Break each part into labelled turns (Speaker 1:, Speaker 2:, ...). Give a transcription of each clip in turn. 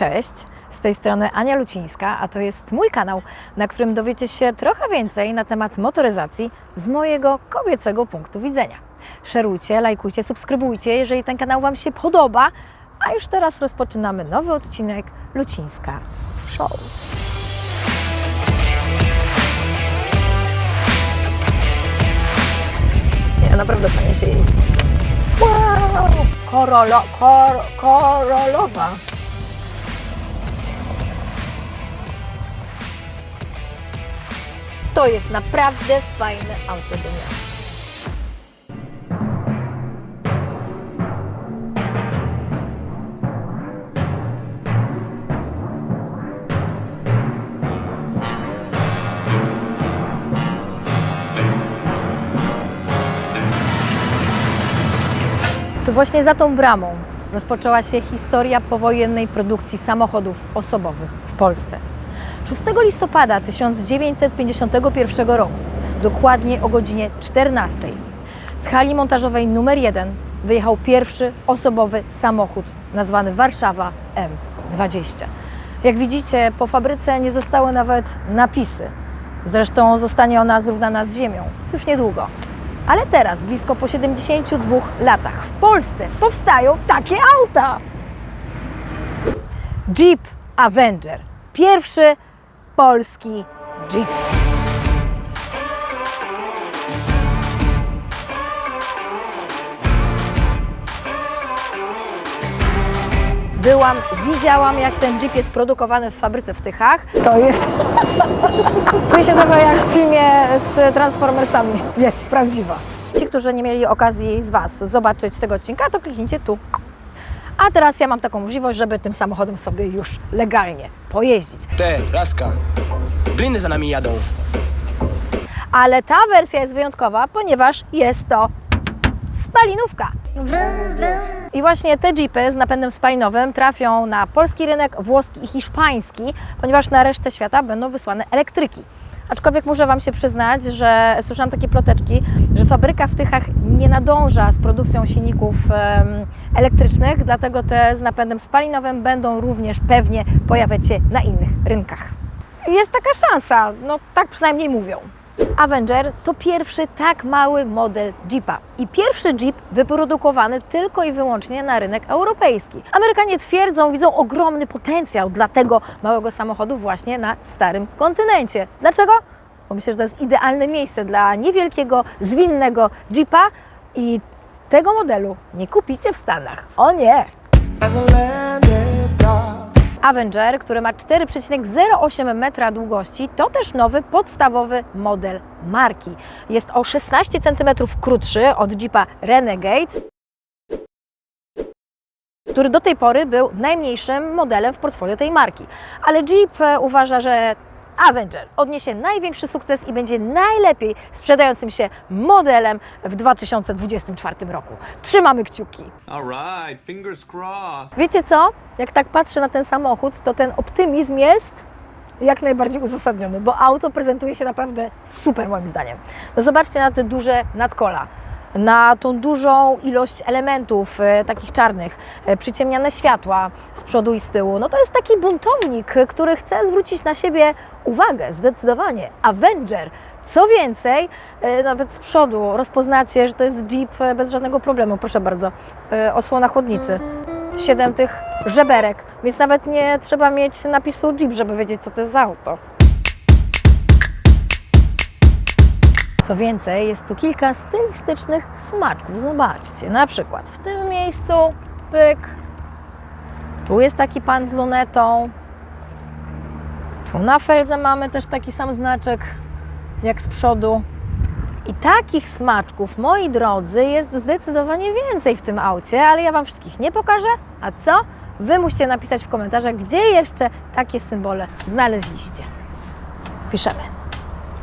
Speaker 1: Cześć, z tej strony Ania Lucińska, a to jest mój kanał, na którym dowiecie się trochę więcej na temat motoryzacji z mojego kobiecego punktu widzenia. Szerujcie, lajkujcie, subskrybujcie, jeżeli ten kanał Wam się podoba. A już teraz rozpoczynamy nowy odcinek Lucińska Show. Nie, naprawdę fajnie się jeździ. Wow! Korolo, kor, korolowa. To jest naprawdę fajne auto do miasta. To właśnie za tą bramą rozpoczęła się historia powojennej produkcji samochodów osobowych w Polsce. 6 listopada 1951 roku, dokładnie o godzinie 14, z hali montażowej numer 1 wyjechał pierwszy osobowy samochód nazwany Warszawa M20. Jak widzicie, po fabryce nie zostały nawet napisy. Zresztą zostanie ona zrównana z ziemią już niedługo. Ale teraz, blisko po 72 latach, w Polsce powstają takie auta. Jeep Avenger. Pierwszy polski Jeep. Byłam, widziałam jak ten Jeep jest produkowany w fabryce w Tychach. To jest... Czuję się trochę jak w filmie z Transformersami. Jest prawdziwa. Ci, którzy nie mieli okazji z Was zobaczyć tego odcinka, to kliknijcie tu. A teraz ja mam taką możliwość, żeby tym samochodem sobie już legalnie pojeździć.
Speaker 2: Te, Laska. Blindy za nami jadą.
Speaker 1: Ale ta wersja jest wyjątkowa, ponieważ jest to spalinówka. I właśnie te jeepy z napędem spalinowym trafią na polski rynek, włoski i hiszpański, ponieważ na resztę świata będą wysłane elektryki. Aczkolwiek muszę Wam się przyznać, że słyszałam takie ploteczki, że fabryka w Tychach nie nadąża z produkcją silników elektrycznych, dlatego te z napędem spalinowym będą również pewnie pojawiać się na innych rynkach. Jest taka szansa, no tak przynajmniej mówią. Avenger to pierwszy tak mały model Jeepa i pierwszy Jeep wyprodukowany tylko i wyłącznie na rynek europejski. Amerykanie twierdzą, widzą ogromny potencjał dla tego małego samochodu właśnie na starym kontynencie. Dlaczego? Bo myślę, że to jest idealne miejsce dla niewielkiego, zwinnego Jeepa i tego modelu nie kupicie w Stanach. O nie! Avenger, który ma 4,08 metra długości, to też nowy podstawowy model marki. Jest o 16 cm krótszy od Jeepa Renegade, który do tej pory był najmniejszym modelem w portfolio tej marki. Ale Jeep e, uważa, że Avenger odniesie największy sukces i będzie najlepiej sprzedającym się modelem w 2024 roku. Trzymamy kciuki.
Speaker 3: All right, fingers crossed.
Speaker 1: Wiecie co? Jak tak patrzę na ten samochód, to ten optymizm jest jak najbardziej uzasadniony, bo auto prezentuje się naprawdę super moim zdaniem. No zobaczcie na te duże nadkola, na tą dużą ilość elementów e, takich czarnych, e, przyciemniane światła z przodu i z tyłu. No to jest taki buntownik, który chce zwrócić na siebie uwagę, zdecydowanie. Avenger. Co więcej, e, nawet z przodu rozpoznacie, że to jest Jeep bez żadnego problemu. Proszę bardzo, osłona chłodnicy. Siedem tych żeberek, więc nawet nie trzeba mieć napisu Jeep, żeby wiedzieć, co to jest za auto. Co więcej, jest tu kilka stylistycznych smaczków. Zobaczcie, na przykład w tym miejscu pyk, tu jest taki pan z lunetą, tu na feldze mamy też taki sam znaczek jak z przodu. I takich smaczków, moi drodzy, jest zdecydowanie więcej w tym aucie, ale ja Wam wszystkich nie pokażę. A co? Wy musicie napisać w komentarzach, gdzie jeszcze takie symbole znaleźliście. Piszemy.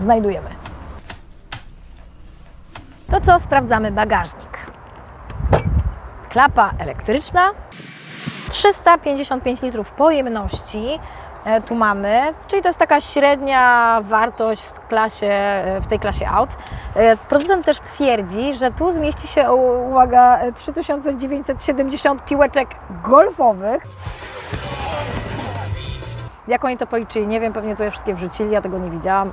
Speaker 1: Znajdujemy. To co? Sprawdzamy bagażnik. Klapa elektryczna. 355 litrów pojemności e, tu mamy, czyli to jest taka średnia wartość w, klasie, e, w tej klasie aut. E, Producent też twierdzi, że tu zmieści się, uwaga, e, 3970 piłeczek golfowych. Jak oni to policzyli, nie wiem, pewnie tu je wszystkie wrzucili, ja tego nie widziałam.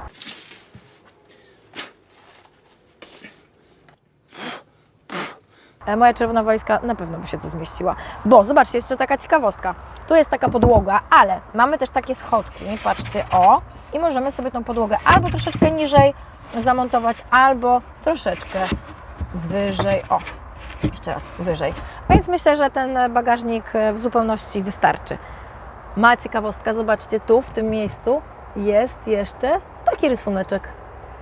Speaker 1: Moja czerwona walizka na pewno by się tu zmieściła. Bo zobaczcie, jeszcze taka ciekawostka. Tu jest taka podłoga, ale mamy też takie schodki. Patrzcie, o. I możemy sobie tą podłogę albo troszeczkę niżej zamontować, albo troszeczkę wyżej. O, jeszcze raz wyżej. Więc myślę, że ten bagażnik e, w zupełności wystarczy. Ma ciekawostka, zobaczcie, tu w tym miejscu jest jeszcze taki rysuneczek.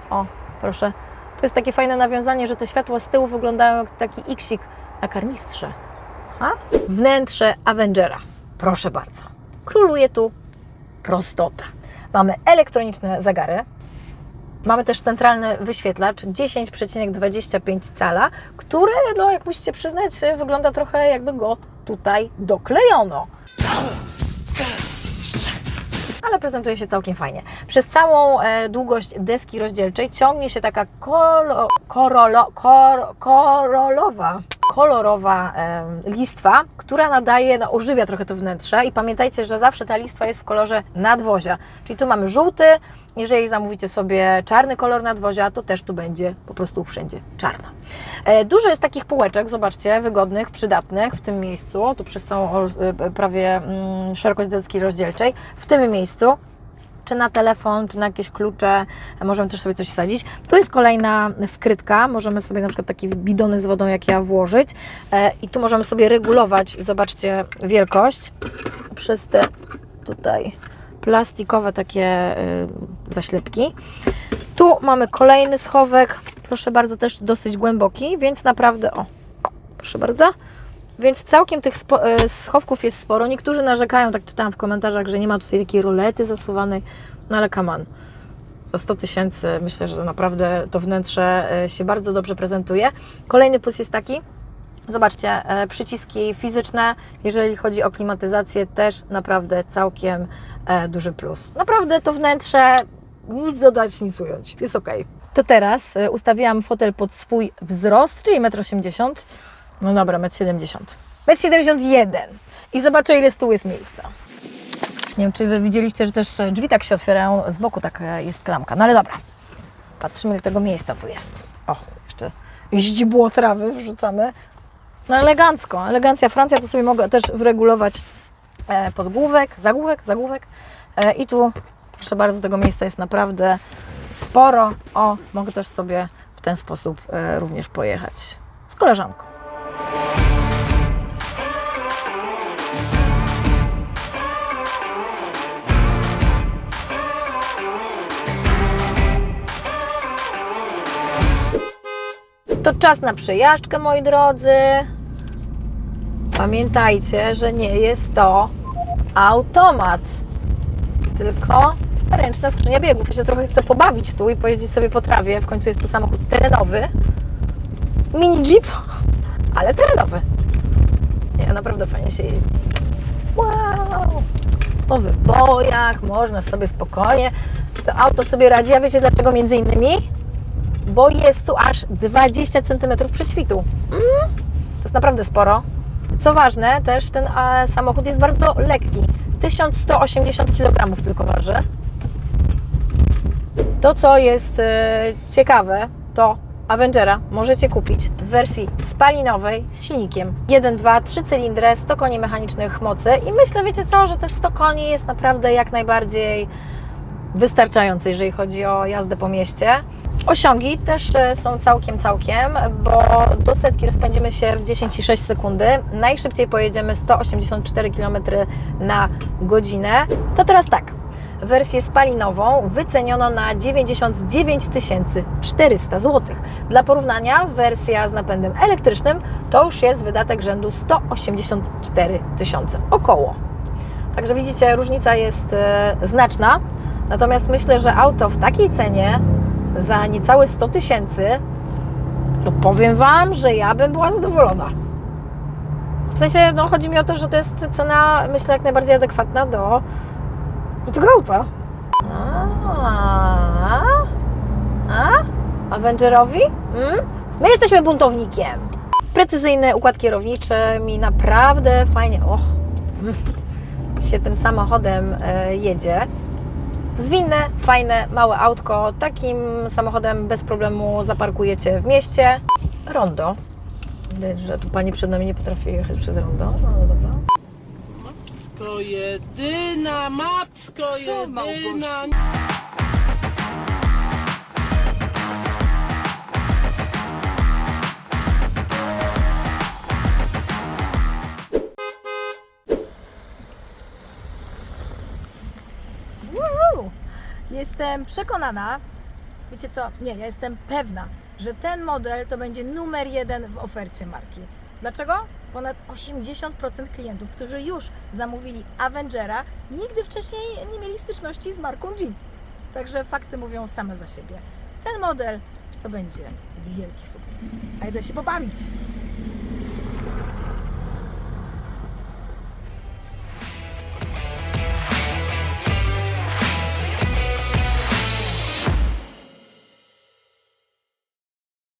Speaker 1: O, proszę. Jest takie fajne nawiązanie, że te światła z tyłu wyglądają jak taki iksik na karnistrze. A? Wnętrze Avengera. Proszę bardzo. Króluje tu prostota. Mamy elektroniczne zagary. Mamy też centralny wyświetlacz 10,25 cala, który, no jak musicie przyznać, wygląda trochę jakby go tutaj doklejono ale prezentuje się całkiem fajnie. Przez całą e, długość deski rozdzielczej ciągnie się taka kolo, korolo, kor, korolowa, kolorowa listwa, która nadaje, no, ożywia trochę to wnętrze i pamiętajcie, że zawsze ta listwa jest w kolorze nadwozia, czyli tu mamy żółty, jeżeli zamówicie sobie czarny kolor nadwozia, to też tu będzie po prostu wszędzie czarno. E, Dużo jest takich półeczek, zobaczcie, wygodnych, przydatnych w tym miejscu, tu przez całą e, prawie mm, szerokość deski rozdzielczej, w tym miejscu czy na telefon, czy na jakieś klucze, możemy też sobie coś wsadzić. Tu jest kolejna skrytka, możemy sobie na przykład takie bidony z wodą jak ja włożyć e, i tu możemy sobie regulować, zobaczcie, wielkość przez te tutaj plastikowe takie y, zaślepki. Tu mamy kolejny schowek, proszę bardzo, też dosyć głęboki, więc naprawdę, o, proszę bardzo, więc całkiem tych e, schowków jest sporo. Niektórzy narzekają, tak czytałam w komentarzach, że nie ma tutaj takiej rolety zasuwanej, no ale. O 100 tysięcy myślę, że naprawdę to wnętrze e, się bardzo dobrze prezentuje. Kolejny plus jest taki, Zobaczcie, e, przyciski fizyczne, jeżeli chodzi o klimatyzację, też naprawdę całkiem duży plus. Naprawdę to wnętrze, nic dodać, nic ująć, jest ok. To teraz ustawiłam fotel pod swój wzrost, czyli 1,80 m. No dobra, 1,70 m. 1,71 m. I zobaczę, ile z jest miejsca. Nie wiem, czy Wy widzieliście, że też drzwi tak się otwierają, z boku tak jest klamka. No ale dobra, patrzymy, ile tego miejsca tu jest. O, jeszcze źdźbło trawy wrzucamy. No elegancko, elegancja Francja, tu sobie mogę też wyregulować e, podgłówek, zagłówek, zagłówek e, i tu proszę bardzo, tego miejsca jest naprawdę sporo. O, mogę też sobie w ten sposób e, również pojechać z koleżanką. To czas na przejażdżkę, moi drodzy. Pamiętajcie, że nie jest to automat, tylko ręczna skrzynia biegów. Ja się trochę chcę pobawić tu i pojeździć sobie po trawie. W końcu jest to samochód terenowy. Mini Jeep, ale terenowy. Nie, naprawdę fajnie się jeździ. Wow! Po wybojach można sobie spokojnie. To auto sobie radzi. A wiecie dlaczego między innymi? bo jest tu aż 20 cm prześwitu. Mm, to jest naprawdę sporo. Co ważne, też ten samochód jest bardzo lekki. 1180 kg tylko waży. To, co jest e, ciekawe, to Avengera możecie kupić w wersji spalinowej z silnikiem 1.2, 3 cylindry, 100 koni mechanicznych mocy i myślę, wiecie co, że te 100 koni jest naprawdę jak najbardziej wystarczające, jeżeli chodzi o jazdę po mieście. Osiągi też e, są całkiem, całkiem, bo do setki rozpędzimy się w 10,6 sekundy. Najszybciej pojedziemy 184 km na godzinę. To teraz tak. Wersję spalinową wyceniono na 99 400 zł. Dla porównania wersja z napędem elektrycznym to już jest wydatek rzędu 184 tysiące około. Także widzicie, różnica jest e, znaczna. Natomiast myślę, że auto w takiej cenie za niecałe 100 tysięcy, to powiem Wam, że ja bym była zadowolona. W sensie, no chodzi mi o to, że to jest cena, myślę, jak najbardziej adekwatna do, do tego auta. A, a? Avengerowi? Mm? My jesteśmy buntownikiem. Precyzyjny układ kierowniczy mi naprawdę fajnie. Och, się tym samochodem e, jedzie. Zwinne, fajne, małe autko. Takim samochodem bez problemu zaparkujecie w mieście. Rondo. Widać, że tu pani przed nami nie potrafi jechać przez rondo. No, no dobra.
Speaker 4: Matko jedyna, matko jedyna.
Speaker 1: Woohoo! Jestem przekonana, wiecie co, nie, ja jestem pewna, że ten model to będzie numer jeden w ofercie marki. Dlaczego? Ponad 80% klientów, którzy już zamówili Avengera, nigdy wcześniej nie mieli styczności z marką Jeep. Także fakty mówią same za siebie. Ten model to będzie wielki sukces. A idę się pobawić.